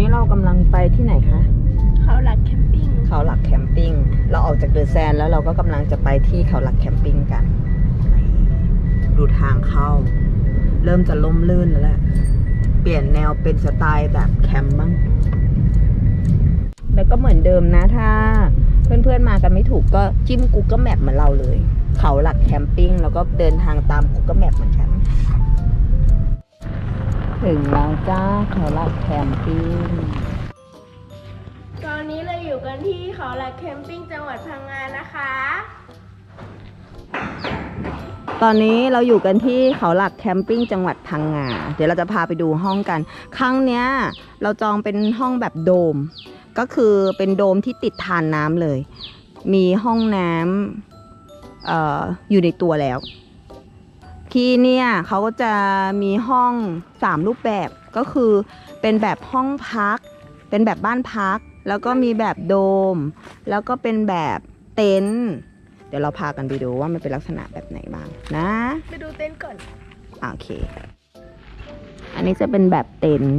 นี้เรากำลังไปที่ไหนคะ เขาหลักแคมปิ้ง เขาหลักแคมปิ้ง เราออกจากเดอะแซนแล้วเราก็กำลังจะไปที่เขาหลักแคมปิ้งกันนี่ดูทางเข้า เริ่มจะล่มลื่นแล้วแหละ เปลี่ยนแนวเป็นสไตล์แบบแคมป์บ้าง แล้วก็เหมือนเดิมนะถ้า เพื่อนๆมากันไม่ถูกก็จิ้ม Google Map เหมือนเราเลย เขาหลักแคมปิ้งแล้วก็เดินทางตาม Google Map เหมือนกัน ถึงแล้วจ้าเขาหลักแคมปิ้ง ตอนนี้เราอยู่กันที่เขาหลักแคมปิ้งจังหวัดพังงานะคะ ตอนนี้เราอยู่กันที่เขาหลักแคมปิ้งจังหวัดพังงา เดี๋ยวเราจะพาไปดูห้องกัน ครั้งเนี้ยเราจองเป็นห้องแบบโดม ก็คือเป็นโดมที่ติดทานน้ำเลย มีห้องน้ำเอ่ออยู่ในตัวแล้ว ที่เนี่ยเขาก็จะมีห้องสามรูปแบบก็คือเป็นแบบห้องพัก เป็นแบบบ้านพัก แล้วก็มีแบบโดม แล้วก็เป็นแบบเต็นท์เดี๋ยวเราพากันไปดูว่ามันเป็นลักษณะแบบไหนบ้างนะไปดูเต็นท์ก่อนโอเค อันนี้จะเป็นแบบเต็นท์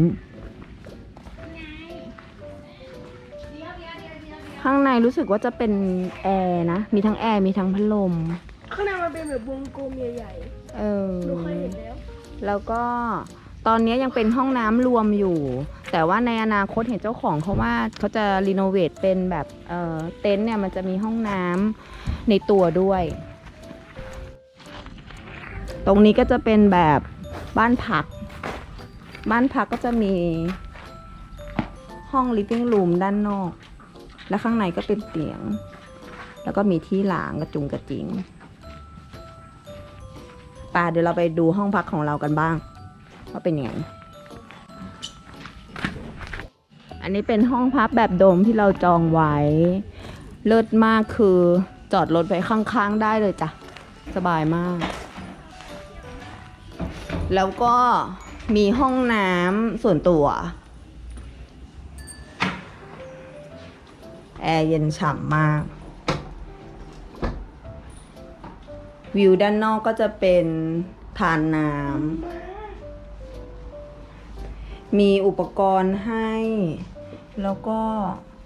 ข้างในรู้สึกว่าจะเป็นแอร์นะ มีทั้งแอร์มีทั้งพัดลม ข้างในมันเป็นแบบวงกลมใหญ่เออ ๆหนูเคยเห็นแล้ว แล้วก็ตอนนี้ยังเป็นห้องน้ำรวมอยู่ แต่ว่าในอนาคตเห็นเจ้าของเขาว่าเขาจะรีโนเวทเป็นแบบเอ่อเต็นท์เนี่ยมันจะมีห้องน้ำในตัวด้วย ตรงนี้ก็จะเป็นแบบบ้านพัก บ้านพักก็จะมีห้อง living room ด้านนอก และข้างในก็เป็นเตียง แล้วก็มีที่ล้างกระจุงกระจิง ป่าเดี๋ยวเราไปดูห้องพักของเรากันบ้างว่าเป็นยังไง อันนี้เป็นห้องพักแบบโดมที่เราจองไว้ เลิศมากคือจอดรถไว้ข้างๆได้เลยจ้ะ สบายมาก แล้วก็มีห้องน้ำส่วนตัว แอร์เย็นฉ่ำมาก วิวด้านนอกก็จะเป็นทานน้ำ มีอุปกรณ์ให้ แล้วก็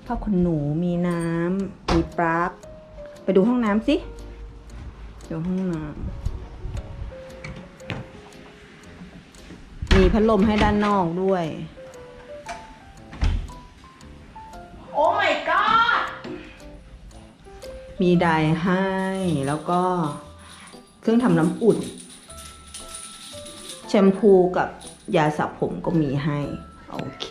ผ้าขนหนูมีน้ำ มีปลั๊ก ไปดูห้องน้ำสิดูห้องน้ำ มีพัดลมให้ด้านนอกด้วย โอ้ my god มีไดร์ให้แล้วก็ เครื่องทำน้ำอุ่น แชมพูกับยาสระผมก็มีให้ โอเค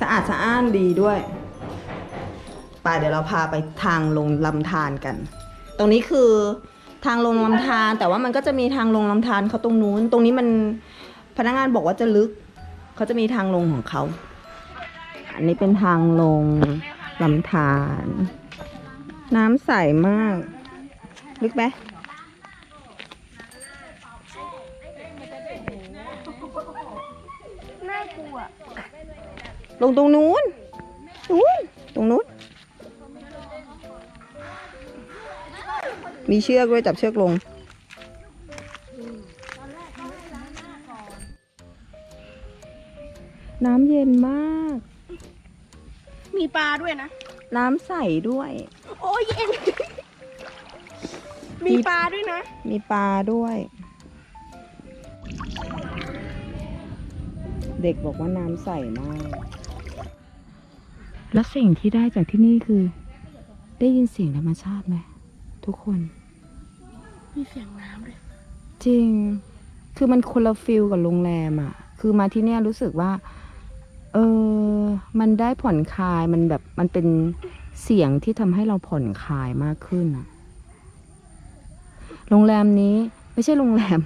สะอาดสะอ้านดีด้วยไปเดี๋ยวเราพาไปทางลงลำธารกัน ตรงนี้คือทางลงลำธารแต่ว่ามันก็จะมีทางลงลำธารเขาตรงนู้น ตรงนี้มันพนักงานบอกว่าจะลึก เขาจะมีทางลงของเขา อันนี้เป็นทางลงลำธาร น้ำใสมาก ลึกไหมน่ากลัวลงตรงนู้นนู้นตรงนู้น มีเชือกด้วยจับเชือกลง น้ำเย็นมาก มีปลาด้วยนะ น้ำใสด้วย โอ้ยเย็น มีปลาด้วยนะ มีปลาด้วย เด็กบอกว่าน้ำใสมาก แล้วสิ่งที่ได้จากที่นี่คือ ได้ยินเสียงธรรมชาติไหมทุกคน มีเสียงน้ำด้วยจริง คือมันคนละฟิลกับโรงแรมอะ่ะ คือมาที่เนี่ยรู้สึกว่า เออ มันได้ผ่อนคลาย มันแบบ มันเป็น เสียงที่ทำให้เราผ่อนคลายมากขึ้นอะโรงแรมนี้ไม่ใช่โรงแรม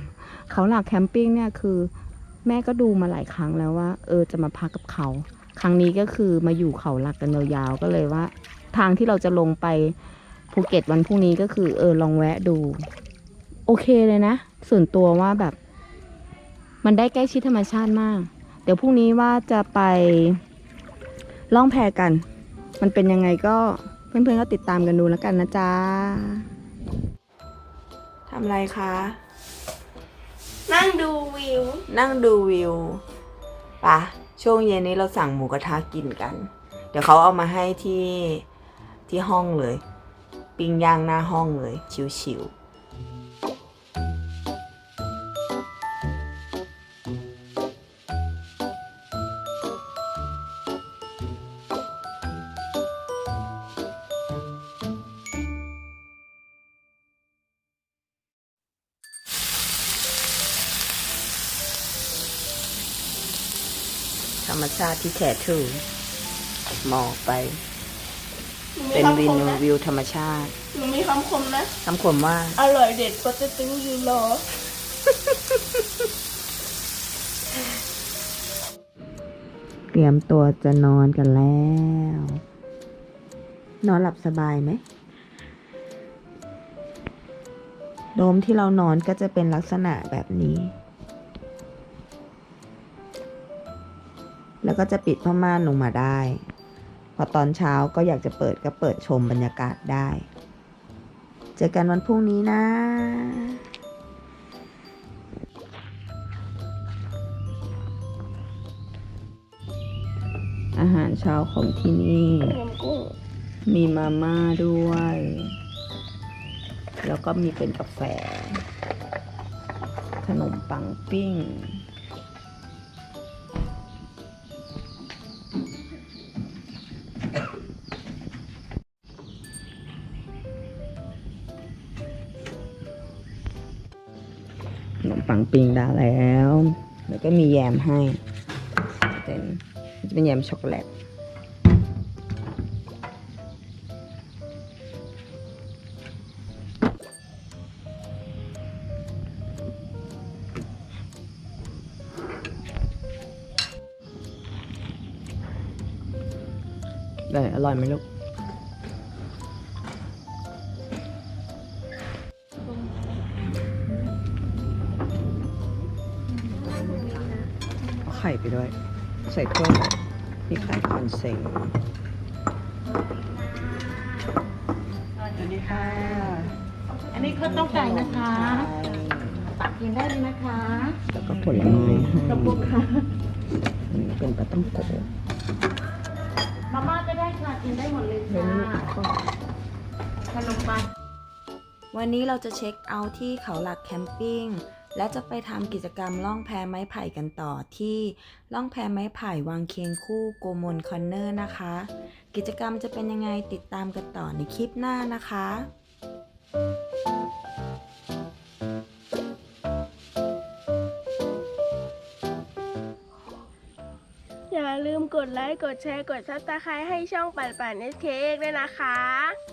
เขาหลักแคมปิ้งเนี่ยคือ แม่ก็ดูมาหลายครั้งแล้วว่า เออจะมาพักกับเขา ครั้งนี้ก็คือมาอยู่เขาหลักกันยาวๆก็เลยว่า ทางที่เราจะลงไปภูเก็ตวันพรุ่งนี้ก็คือ เออลองแวะดู โอเคเลยนะ ส่วนตัวว่าแบบ มันได้ใกล้ชิดธรรมชาติมาก เดี๋ยวพรุ่งนี้ว่าจะไปล่องแพกัน มันเป็นยังไงก็เพื่อนๆก็ติดตามกันดูแล้วกันนะจ๊ะทำอะไรคะ นั่งดูวิว นั่งดูวิวปะช่วงเย็นนี้เราสั่งหมูกระทะกินกัน เดี๋ยวเขาเอามาให้ที่ที่ห้องเลย ปิ้งย่างหน้าห้องเลย ชิวๆ รรมชาติที่แท้ทรูมองไปหนูมีเป็นวิคำควมนะวิวธรรมชาติหนูมีคำคมนะคำคมว่า อร่อยเด็ดกว่าจะติ้งยูโรเตรียมตัวจะนอนกันแล้ว นอนหลับสบายไหมโดมที่เรานอนก็จะเป็นลักษณะแบบนี้ แล้วก็จะปิดผ้าม่านลงมาได้ พอตอนเช้าก็อยากจะเปิดก็เปิดชมบรรยากาศได้ เจอกันวันพรุ่งนี้นะอาหารเช้าของที่นี่ มีมาม่าด้วย แล้วก็มีเป็นกาแฟ ขนมปังปิ้ง ขนมปังปิ้งได้แล้ว แล้วก็มีแยมให้เป็นจะเป็นแยมช็อกโกแลตเลยอร่อยไหมลูก ข่ไปด้วย ใส่ถ้วยเลยมีไข่คอนเซ็งสวัสดีค่ะ อันนี้ข้าวต้มไก่นะคะตักกินได้เลยนะคะแล้วก็ผลไม้ให้กระปุกค่ะอันนี้เป็นปลาต้องโกะมาม่าก็ได้ค่ะกินได้หมดเลยค่ะขนมปังวันนี้เราจะเช็คเอาท์ที่เขาหลักแคมปิ้ง และจะไปทำกิจกรรมล่องแพไม้ไผ่กันต่อที่ล่องแพไม้ไผ่วางเคียงคู่โกมลคอนเนอร์นะคะ กิจกรรมจะเป็นยังไงติดตามกันต่อในคลิปหน้านะคะ อย่าลืมกดไลค์ กดแชร์ กดซับสไครต์ให้ช่องปั่นปั่นเอสเคด้วยนะคะ